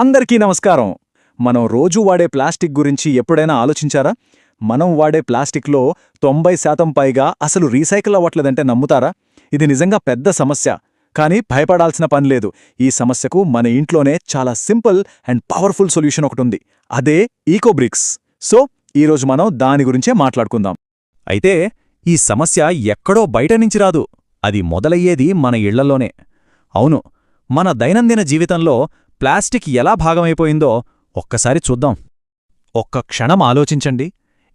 అందరికీ నమస్కారం. మనం రోజూ వాడే ప్లాస్టిక్ గురించి ఎప్పుడైనా ఆలోచించారా? మనం వాడే ప్లాస్టిక్లో తొంభై శాతం పైగా అసలు రీసైకిల్ అవ్వట్లేదంటే నమ్ముతారా? ఇది నిజంగా పెద్ద సమస్య. కానీ భయపడాల్సిన పనిలేదు ఈ సమస్యకు మన ఇంట్లోనే చాలా సింపుల్ అండ్ పవర్ఫుల్ సొల్యూషన్ ఒకటుంది. అదే ఈకోబ్రిక్స్. సో ఈరోజు మనం దాని గురించే మాట్లాడుకుందాం. అయితే ఈ సమస్య ఎక్కడో బయట నుంచి రాదు. అది మొదలయ్యేది మన ఇళ్ళలోనే. అవును మన దైనందిన జీవితంలో ప్లాస్టిక్ ఎలా భాగమైపోయిందో ఒక్కసారి చూద్దాం. ఒక్క క్షణం ఆలోచించండి.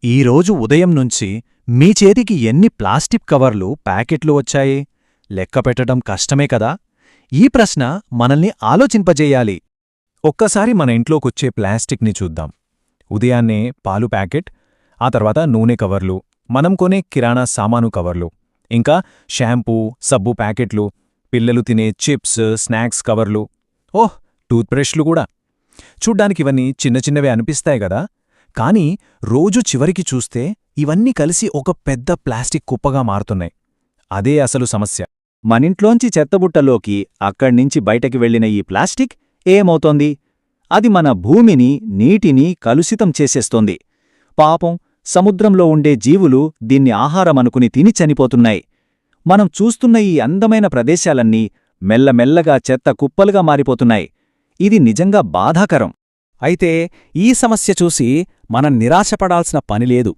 ఈరోజు ఉదయం నుంచి మీ చేతికి ఎన్ని ప్లాస్టిక్ కవర్లు ప్యాకెట్లు వచ్చాయి? లెక్కపెట్టడం కష్టమే కదా? ఈ ప్రశ్న మనల్ని ఆలోచింపజేయాలి. ఒక్కసారి మన ఇంట్లోకొచ్చే ప్లాస్టిక్ని చూద్దాం. ఉదయాన్నే పాలు ప్యాకెట్ ఆ తర్వాత నూనె కవర్లు మనం కొనే కిరాణా సామాను కవర్లు ఇంకా షాంపూ సబ్బు ప్యాకెట్లు పిల్లలు తినే చిప్స్ స్నాక్స్ కవర్లు. ఓహ్! టూత్బ్రష్లు కూడా. చూడ్డానికి ఇవన్నీ చిన్న చిన్నవే అనిపిస్తాయి గదా. కానీ రోజు చివరికి చూస్తే ఇవన్నీ కలిసి ఒక పెద్ద ప్లాస్టిక్ కుప్పగా మారుతున్నాయి. అదే అసలు సమస్య. మనింట్లోంచి చెత్తబుట్టలోకి అక్కడ్నించి బయటకి వెళ్ళిన ఈ ప్లాస్టిక్ ఏమవుతోంది? అది మన భూమిని నీటిని కలుషితం చేసేస్తోంది. పాపం సముద్రంలో ఉండే జీవులు దీన్ని ఆహారమనుకుని తిని చనిపోతున్నాయి. మనం చూస్తున్న ఈ అందమైన ప్రదేశాలన్నీ మెల్లమెల్లగా చెత్త కుప్పలుగా మారిపోతున్నాయి. ఇది నిజంగా బాధాకరం. అయితే ఈ సమస్య చూసి మనం నిరాశపడాల్సిన పనిలేదు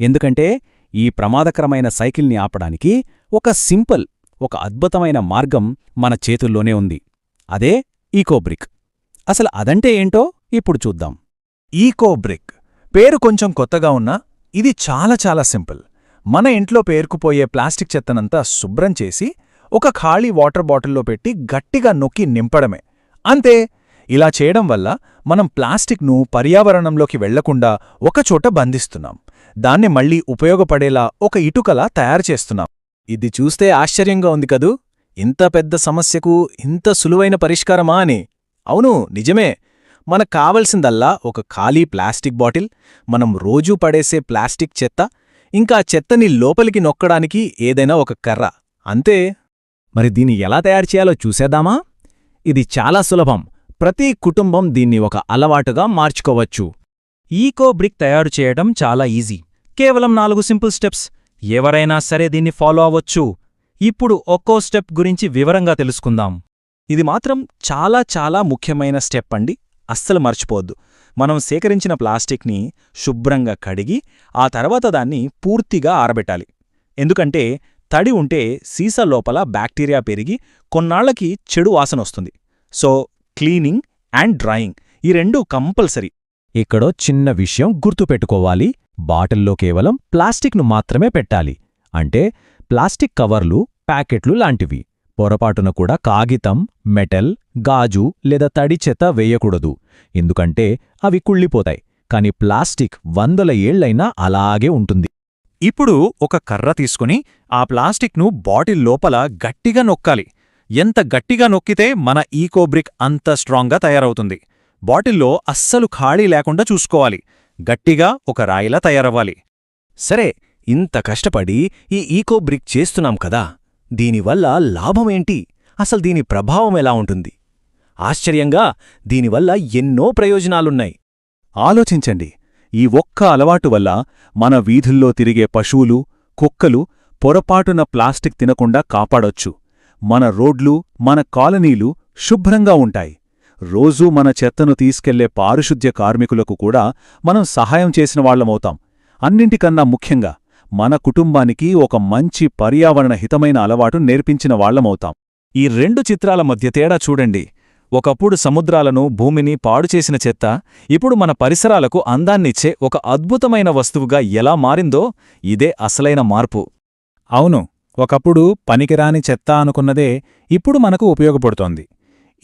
ఎందుకంటే ఈ ప్రమాదకరమైన సైకిల్ని ఆపడానికి ఒక సింపుల్ ఒక అద్భుతమైన మార్గం మన చేతుల్లోనే ఉంది. అదే ఈకోబ్రిక్ అసలు అదంటే ఏంటో ఇప్పుడు చూద్దాం. ఈకోబ్రిక్ పేరు కొంచెం కొత్తగా ఉన్నా ఇది చాలా చాలా సింపుల్. మన ఇంట్లో పేరుకుపోయే ప్లాస్టిక్ చెత్తనంతా శుభ్రం చేసి ఒక ఖాళీ వాటర్ బాటిల్లో పెట్టి గట్టిగా నొక్కి నింపడమే. అంతే ఇలా చేయడం వల్ల మనం ప్లాస్టిక్ను పర్యావరణంలోకి వెళ్ళకుండా ఒకచోట బంధిస్తున్నాం. దాన్ని మళ్ళీ ఉపయోగపడేలా ఒక ఇటుకలా తయారు చేస్తున్నాం. ఇది చూస్తే ఆశ్చర్యంగా ఉంది కదూ? ఇంత పెద్ద సమస్యకు ఇంత సులువైన పరిష్కారమా అని. అవును నిజమే. మనకు కావలసిందల్లా ఒక ఖాళీ ప్లాస్టిక్ బాటిల్ మనం రోజూ పడేసే ప్లాస్టిక్ చెత్త ఇంకా చెత్తని లోపలికి నొక్కడానికి ఏదైనా ఒక కర్ర. అంతే. మరి దీన్ని ఎలా తయారు చేయాలో చూసేద్దామా? ఇది చాలా సులభం. ప్రతి కుటుంబం దీన్ని ఒక అలవాటుగా మార్చుకోవచ్చు. ఈకో బ్రిక్ తయారు చేయడం చాలా ఈజీ. కేవలం నాలుగు సింపుల్ స్టెప్స్. ఎవరైనా సరే దీన్ని ఫాలో అవ్వొచ్చు. ఇప్పుడు ఒక్కో స్టెప్ గురించి వివరంగా తెలుసుకుందాం. ఇది మాత్రం చాలా చాలా ముఖ్యమైన స్టెప్ అండి. అస్సలు మర్చిపోవద్దు. మనం సేకరించిన ప్లాస్టిక్ని శుభ్రంగా కడిగి ఆ తర్వాత దాన్ని పూర్తిగా ఆరబెట్టాలి. ఎందుకంటే తడి ఉంటే సీసా లోపల బ్యాక్టీరియా పెరిగి కొన్నాళ్ళకి చెడు వాసనొస్తుంది సో క్లీనింగ్ అండ్ డ్రాయింగ్ ఈ రెండూ కంపల్సరీ. ఇక్కడో చిన్న విషయం గుర్తుపెట్టుకోవాలి. బాటిల్లో కేవలం ప్లాస్టిక్ను మాత్రమే పెట్టాలి. అంటే ప్లాస్టిక్ కవర్లు ప్యాకెట్లు లాంటివి. పొరపాటున కూడా కాగితం మెటల్ గాజు లేదా తడి చెత్త వేయకూడదు. ఎందుకంటే అవి కుళ్ళిపోతాయి. కాని ప్లాస్టిక్ వందల ఏళ్ళైనా అలాగే ఉంటుంది. ఇప్పుడు ఒక కర్ర తీసుకుని ఆ ప్లాస్టిక్ను బాటిల్ లోపల గట్టిగా నొక్కాలి. ఎంత గట్టిగా నొక్కితే మన ఈకోబ్రిక్ అంత స్ట్రాంగ్గా తయారవుతుంది. బాటిల్లో అస్సలు ఖాళీ లేకుండా చూసుకోవాలి. గట్టిగా ఒక రాయిలా తయారవ్వాలి. సరే ఇంత కష్టపడి ఈ ఈకోబ్రిక్ చేస్తున్నాం కదా దీనివల్ల లాభమేంటి అసలు దీని ప్రభావం ఎలా ఉంటుంది? ఆశ్చర్యంగా దీనివల్ల ఎన్నో ప్రయోజనాలున్నాయి. ఆలోచించండి. ఈ ఒక్క అలవాటు వల్ల మన వీధుల్లో తిరిగే పశువులు కుక్కలు పొరపాటున ప్లాస్టిక్ తినకుండా కాపాడొచ్చు. మన రోడ్లు మన కాలనీలు శుభ్రంగా ఉంటాయి. రోజూ మన చెత్తను తీసుకెళ్ళే పారిశుద్ధ్య కార్మికులకు కూడా మనం సహాయం చేసిన వాళ్ళమవుతాం అన్నింటికన్నా ముఖ్యంగా మన కుటుంబానికి ఒక మంచి పర్యావరణ హితమైన అలవాటు నేర్పించిన వాళ్ళమవుతాం ఈ రెండు చిత్రాల మధ్య తేడా చూడండి. ఒకప్పుడు సముద్రాలను భూమిని పాడుచేసిన చెత్త ఇప్పుడు మన పరిసరాలకు అందాన్నిచ్చే ఒక అద్భుతమైన వస్తువుగా ఎలా మారిందో ఇదే అసలైన మార్పు. అవును. ఒకప్పుడు పనికిరాని చెత్త అనుకున్నదే ఇప్పుడు మనకు ఉపయోగపడుతోంది.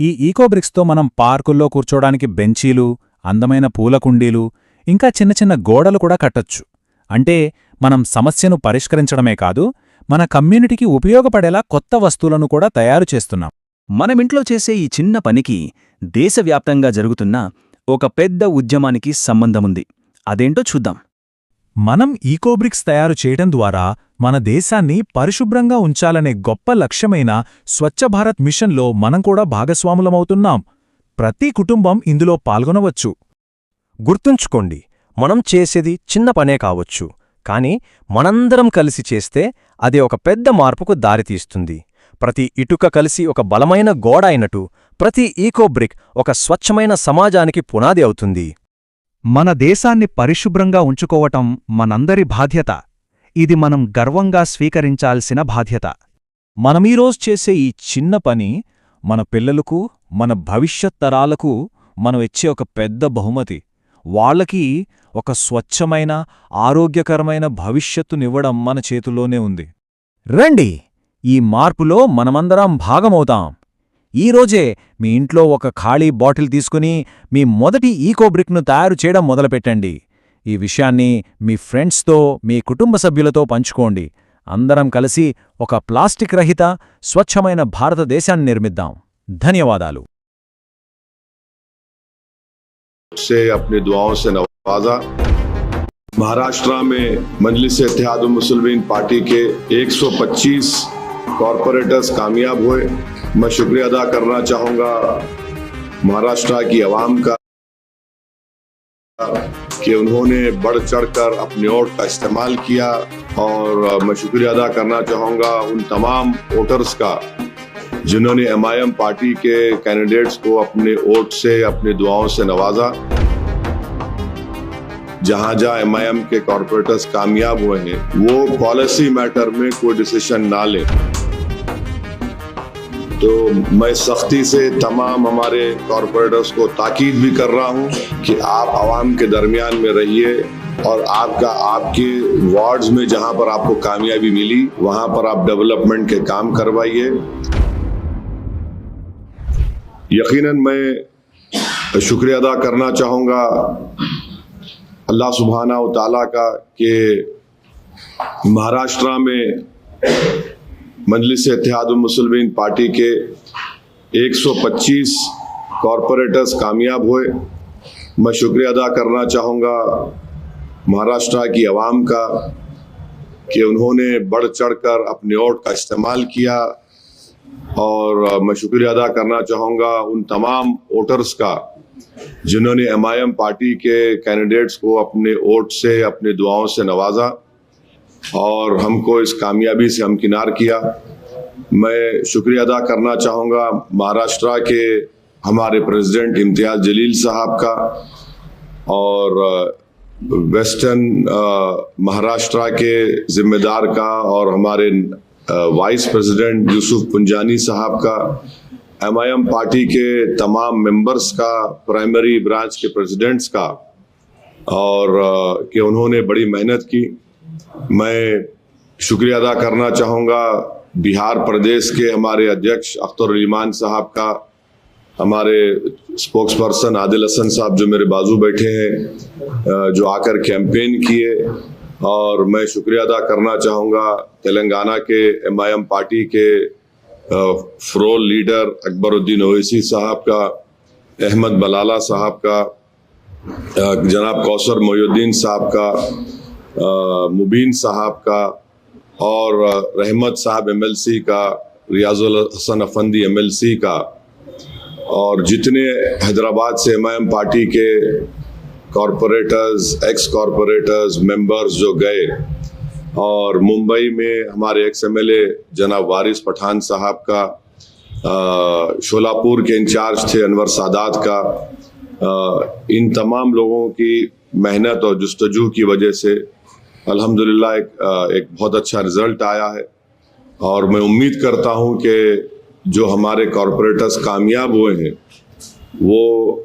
ఈ ఈకోబ్రిక్స్తో మనం పార్కుల్లో కూర్చోడానికి బెంచీలు అందమైన పూల కుండీలు ఇంకా చిన్న చిన్న గోడలు కూడా కట్టొచ్చు. అంటే మనం సమస్యను పరిష్కరించడమే కాదు మన కమ్యూనిటీకి ఉపయోగపడేలా కొత్త వస్తువులను కూడా తయారు చేస్తున్నాం. మనమింట్లో చేసే ఈ చిన్న పనికి దేశవ్యాప్తంగా జరుగుతున్న ఒక పెద్ద ఉద్యమానికి సంబంధముంది. అదేంటో చూద్దాం. మనం ఈకోబ్రిక్స్ తయారు చేయడం ద్వారా మన దేశాన్ని పరిశుభ్రంగా ఉంచాలనే గొప్ప లక్ష్యమైన స్వచ్ఛ భారత్ మిషన్లో మనం కూడా భాగస్వాములమవుతున్నాం. ప్రతి కుటుంబం ఇందులో పాల్గొనవచ్చు. గుర్తుంచుకోండి మనం చేసేది చిన్న పనే కావచ్చు కాని మనందరం కలిసి చేస్తే అది ఒక పెద్ద మార్పుకు దారితీస్తుంది. ప్రతి ఇటుక కలిసి ఒక బలమైన గోడ అయినట్టు ప్రతి ఈకోబ్రిక్ ఒక స్వచ్ఛమైన సమాజానికి పునాది అవుతుంది. మన దేశాన్ని పరిశుభ్రంగా ఉంచుకోవటం మనందరి బాధ్యత. ఇది మనం గర్వంగా స్వీకరించాల్సిన బాధ్యత. మనమీరోజు చేసే ఈ చిన్న పని మన పిల్లలకు మన భవిష్యత్ తరాలకు మనం ఇచ్చే ఒక పెద్ద బహుమతి. వాళ్ళకి ఒక స్వచ్ఛమైన ఆరోగ్యకరమైన భవిష్యత్తునివ్వడం మన చేతుల్లోనే ఉంది. రండి! ఈ మార్పులో మనమందరం భాగమవుతాం. ఈరోజే మీ ఇంట్లో ఒక ఖాళీ బాటిల్ తీసుకుని మీ మొదటి ఈకోబ్రిక్ను తయారు చేయడం మొదలుపెట్టండి ఈ విషయాన్ని మీ ఫ్రెండ్స్తో మీ కుటుంబ సభ్యులతో పంచుకోండి అందరం కలిసి ఒక ప్లాస్టిక్ రహిత స్వచ్ఛమైన భారతదేశాన్ని నిర్మిద్దాం ధన్యవాదాలు से अपनी दुआओं से नवाजा महाराष्ट्र में मजलिस इत्तेहाद मुसलमिन पार्टी के 125 کارپوریٹرز کامیاب ہوئے۔ میں شکریہ ادا کرنا چاہوں گا مہاراشٹرا کی عوام کا کہ انہوں نے بڑھ چڑھ کر اپنے ووٹ کا استعمال کیا اور میں شکریہ ادا کرنا چاہوں گا ان تمام ووٹرز کا جنہوں نے ایم آئی ایم پارٹی کے کینڈیڈیٹس کو اپنے ووٹ سے، اپنے دعاؤں سے نوازا۔ جہاں جہاں ایم آئی ایم کے کارپوریٹرز کامیاب ہوئے ہیں، وہ پالیسی میٹر میں کوئی ڈیسیشن نہ لیں۔ تو میں سختی سے تمام ہمارے کارپوریٹرز کو تاکید بھی کر رہا ہوں کہ آپ عوام کے درمیان میں رہیے اور آپ کا، آپ کے وارڈز میں جہاں پر آپ کو کامیابی ملی، وہاں پر آپ ڈیولپمنٹ کے کام کروائیے۔ یقیناً میں شکریہ ادا کرنا چاہوں گا اللہ سبحانہ و تعالیٰ کا کہ مہاراشٹرا میں مجلس اتحاد المسلمین پارٹی کے ایک سو پچیس کارپوریٹرز کامیاب ہوئے۔ میں شکریہ ادا کرنا چاہوں گا مہاراشٹرا کی عوام کا کہ انہوں نے بڑھ چڑھ کر اپنے ووٹ کا استعمال کیا اور میں شکریہ ادا کرنا چاہوں گا ان تمام ووٹرز کا جنہوں نے ایم آئی ایم پارٹی کے کینڈیڈیٹس کو اپنے ووٹ سے، اپنے دعاؤں سے نوازا۔ اور ہم کو اس کامیابی سے ہمکنار کیا۔ میں شکریہ ادا کرنا چاہوں گا مہاراشٹرا کے ہمارے پریزیڈنٹ امتیاز جلیل صاحب کا اور ویسٹرن مہاراشٹرا کے ذمہ دار کا اور ہمارے وائس پریزیڈنٹ یوسف پنجانی صاحب کا، ایم آئی ایم پارٹی کے تمام ممبرس کا، پرائمری برانچ کے پریزیڈنٹس کا اور کہ انہوں نے بڑی محنت کی۔ میں شکریہ ادا کرنا چاہوں گا بہار پردیش کے ہمارے ادھیکش اختر علیمان صاحب کا، ہمارے اسپوکس پرسن عادل حسن صاحب جو میرے بازو بیٹھے ہیں جو آ کر کیمپین کیے۔ اور میں شکریہ ادا کرنا چاہوں گا تلنگانہ کے ایم آئی ایم پارٹی کے فرول لیڈر اکبر الدین اویسی صاحب کا، احمد بلالہ صاحب کا جناب کوثر محی الدین صاحب کا مبین صاحب کا اور رحمت صاحب ایم ایل سی کا، ریاض الحسن افندی ایم ایل سی کا اور جتنے حیدرآباد سے ایم آئی ایم پارٹی کے کارپوریٹرز، ایکس کارپوریٹرز، ممبرز جو گئے اور ممبئی میں ہمارے ایکس ایم ایل اے جناب وارث پٹھان صاحب کا شولاپور کے انچارج تھے انور سادات کا ان تمام لوگوں کی محنت اور جستجو کی وجہ سے الحمدللہ ایک ایک بہت اچھا رزلٹ آیا ہے۔ اور میں امید کرتا ہوں کہ جو ہمارے کارپوریٹرز کامیاب ہوئے ہیں، وہ